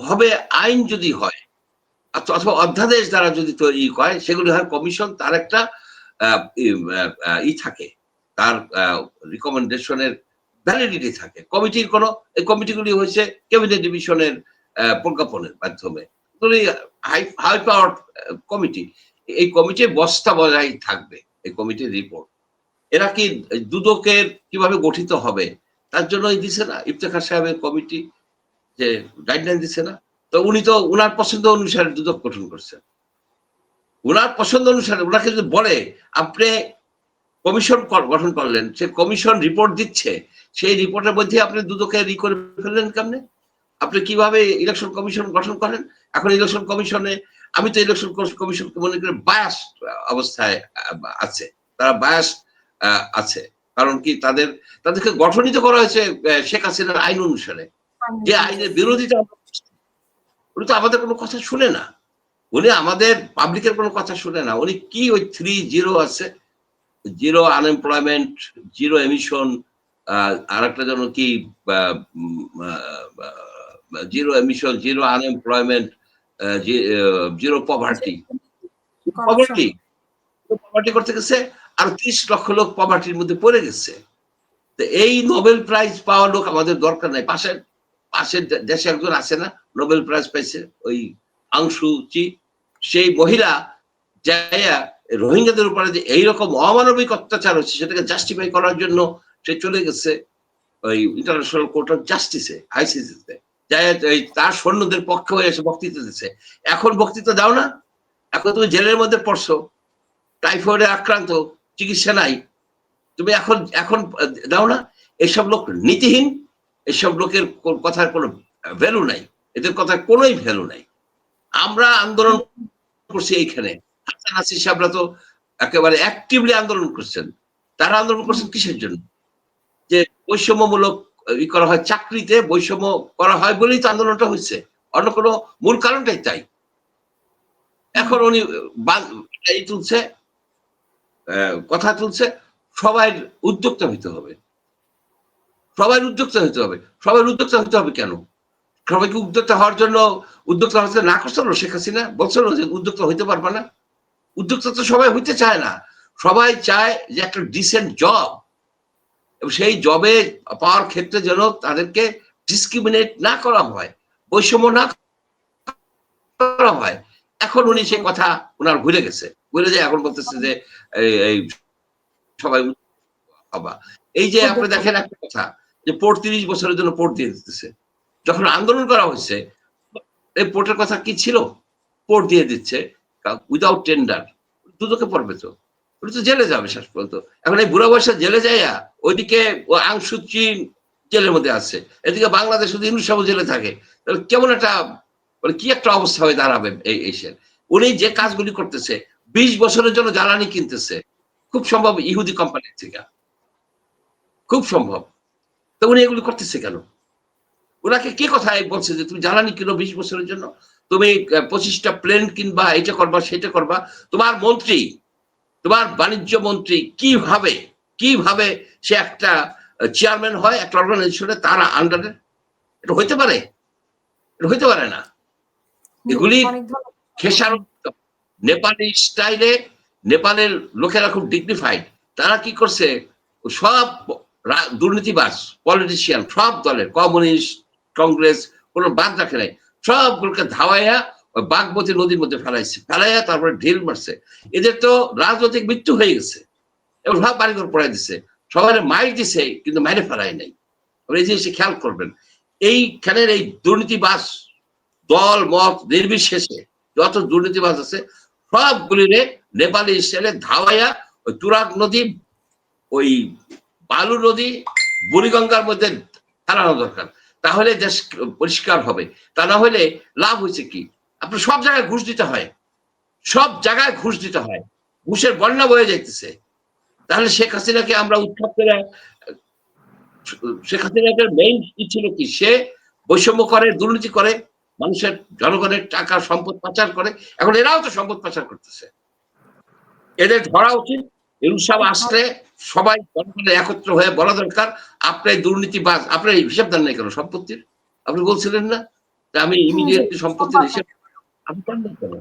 হবে আইন যদি হয় অথবা অধ্যাদেশ দ্বারা যদি তৈরি হয়, সেগুলি হয় কমিশন, তার একটা ই- থাকে। তার রিকমেন্ডেশনের ভ্যালিডিটি থাকে। কমিটির কোন, এই কমিটিগুলি হয়েছে ক্যাবিনেট ডিভিশনের প্রজ্ঞাপনের মাধ্যমে। High power committee. এই কমিটির বস্তা বজায় থাকবে, এই কমিটির রিপোর্ট এরা কি দুদকের কীভাবে গঠিত হবে, তার জন্যই দিছে না। ইফতেখার সাহেবের কমিটি যে গাইডলাইন দিচ্ছে না, তো উনি তো উনার পছন্দ অনুসারে দুদক গঠন করছেন। উনার পছন্দ অনুসারে ওনাকে যদি বলে, আপনি কমিশন গঠন করলেন, সে কমিশন রিপোর্ট দিচ্ছে, সেই রিপোর্টের মধ্যে আপনি দুদকে ই করে ফেললেন কেমনে? আপনি কীভাবে ইলেকশন কমিশন গঠন করেন? এখন ইলেকশন কমিশনে আমি তো ইলেকশন কমিশন মনে করি বায়াস অবস্থায় আছে। তারা বায়াস আছে। কারণ কি তাদের, তাদেরকে গঠনিত করা হয়েছে শেখ হাসিনার আইন অনুসারে। যে আইনের বিরোধিতা উনি তো আমাদের কোনো কথা শুনে না। উনি আমাদের পাবলিকের কোনো কথা শুনে না। উনি কি ওই থ্রি জিরো আছে? জিরো আনএমপ্লয়মেন্ট জিরো এমিশন আর একটা যেন কি zero emission zero unemployment zero poverty poverty poverty করতে গেছে আর ত্রিশ লক্ষ লোক পভার্টির মধ্যে পড়ে গেছে। তো এই নোবেল প্রাইজ পাওয়া লোক আমাদের দরকার নাই। পাশের দে- দেশে একজন আছে না, নোবেল প্রাইজ পাইছে ওই আংশু চি, সেই মহিলা যাইয়া রোহিঙ্গাদের উপরে যে এইরকম অমানবিক অত্যাচার হচ্ছে, সেটাকে জাস্টিফাই করার জন্য সে চলে গেছে ওই ইন্টারন্যাশনাল কোর্ট অফ জাস্টিসে আইসিসিতে ওই তার সৈন্যদের পক্ষে হয়ে এসে বক্তৃতা দিচ্ছে। এখন বক্তৃতা দাও না, এখন তুমি জেলের মধ্যে পড়ছো টাইফয়েডে আক্রান্ত, চিকিৎসা নাই। তুমি এখন এখন দাও না। এসব লোক নীতিহীন এসব লোকের কথার কোনো ভ্যালু নাই। এদের কথার কোনোই ভ্যালু নাই। আমরা আন্দোলন করছি এইখানে। হাসান হাসির সাহেবরা তো একেবারে অ্যাক্টিভলি আন্দোলন করছেন। তারা আন্দোলন করছেন কিসের জন্য? যে বৈষম্যমূলক ই করা হয় চাকরিতে, বৈষম্য করা হয় বলেই তো আন্দোলনটা হয়েছে। অন্য কোনো মূল কারণটাই তাই। এখন উনি তুলছে কথা তুলছে, সবাই উদ্যোক্তা হইতে হবে। সবাই উদ্যোক্তা হইতে হবে। সবাই উদ্যোক্তা হইতে হবে কেন? সবাইকে উদ্যোক্তা হওয়ার জন্য উদ্যোক্তা হতে না করছিল শেখ হাসিনা? বলছিল যে উদ্যোক্তা হইতে পারবে না। উদ্যোক্তা তো সবাই হইতে চায় না। সবাই চায় যে একটা ডিসেন্ট জব এবং সেই জবে পাওয়ার ক্ষেত্রে যেন তাদেরকে ডিসক্রিমিনেট না করা হয়, বৈষম্য না করা হয়। এখন উনি সেই কথা ওনার ভুলে গেছে। ভুলে যায়, এখন বলতেছে যে এই সবাই এই যে আপনি দেখেন একটা কথা যে পোর্ট তিরিশ বছরের জন্য পোর্ট দিয়ে দিতেছে। যখন আন্দোলন করা হয়েছে, এই পোর্টের কথা কি ছিল? পোর্ট দিয়ে দিচ্ছে উইদাউট টেন্ডার দুদকে পড়বে তো। ওটা তো জেলে যাবে শেষ পর্যন্ত। এখন এই বুড়া বয়সে জেলে যাইয়া ওইদিকে চীন জেলের মধ্যে আছে। এদিকে বাংলাদেশ শুধু ইন্দুসাবু জেলে থাকে। তাহলে কেমন একটা মানে কি একটা অবস্থা হয়ে দাঁড়াবে এই এসের উনি যে কাজগুলি করতেছে, বিশ বছরের জন্য জ্বালানি কিনতেছে, খুব সম্ভব ইহুদি কোম্পানির থেকে। খুব সম্ভব। তো উনি এগুলি করতেছে কেন? ওনাকে কে কথা বলছে যে তুমি জ্বালানি কিনো বিশ বছরের জন্য? তুমি পঁচিশটা প্লেন কিনবা এটা করবা সেটা করবা। তোমার মন্ত্রী তোমার বাণিজ্য মন্ত্রী কীভাবে কীভাবে সে একটা চেয়ারম্যান হয় একটা অর্গানাইজেশনে তার আন্ডারে এটা হইতে পারে? এটা হইতে পারে না। এগুলি। খেসারত। নেপালি স্টাইলে নেপালের লোকেরা খুব ডিগনিফাইড তারা কি করছে? সব দুর্নীতিবাজ পলিটিশিয়ান সব দলের, কমিউনিস্ট, কংগ্রেস, কোনো বাদ রাখে নাই। সবগুলোকে ধাওয়াইয়া ওই বাগমতী নদীর মধ্যে ফেলাইছে। ফেলাইয়া তারপরে ঢিল মারছে। এদের তো রাজনৈতিক মৃত্যু হয়ে গেছে। এবং সব বাড়িঘর পড়াই দিছে। সবাই মাইর দিছে, কিন্তু মাইরে ফেলাই নাই। এই জিনিসটা খেয়াল করবেন। এইখানের এই দুর্নীতিবাজ দল, মত নির্বিশেষে যত দুর্নীতিবাজ আছে, সবগুলিরে নেপালি স্টাইলে ধাওয়াইয়া ওই তুরাগ নদী, ওই বালু নদী বুড়িগঙ্গার মধ্যে ফেলানো দরকার। তাহলে দেশ পরিষ্কার হবে। তা না হলে লাভ হয়েছে কি? আপনার সব জায়গায় ঘুষ দিতে হয়। সব জায়গায় ঘুষ দিতে হয়। ঘুষের বন্যা বয়ে যাইতেছে। তাহলে শেখ হাসিনাকে আমরা উৎখাত করে, শেখ হাসিনাকে মেইন কি ছিল কি? সে বৈষম্য করে, দুর্নীতি করে, মানুষের জনগণের টাকা সম্পদ পাচার করে। এখন এরাও তো সম্পদ পাচার করতেছে। এদের ধরা উচিত। ইনসাব আসলে সবাই জনগণের একত্র হয়ে বলা দরকার আপনার দুর্নীতিবাজ আপনার হিসাব দেন নাই কেন সম্পত্তির আপনি বলছিলেন না যে আমি ইমিডিয়েটলি সম্পত্তির হিসাব আমি না কেন?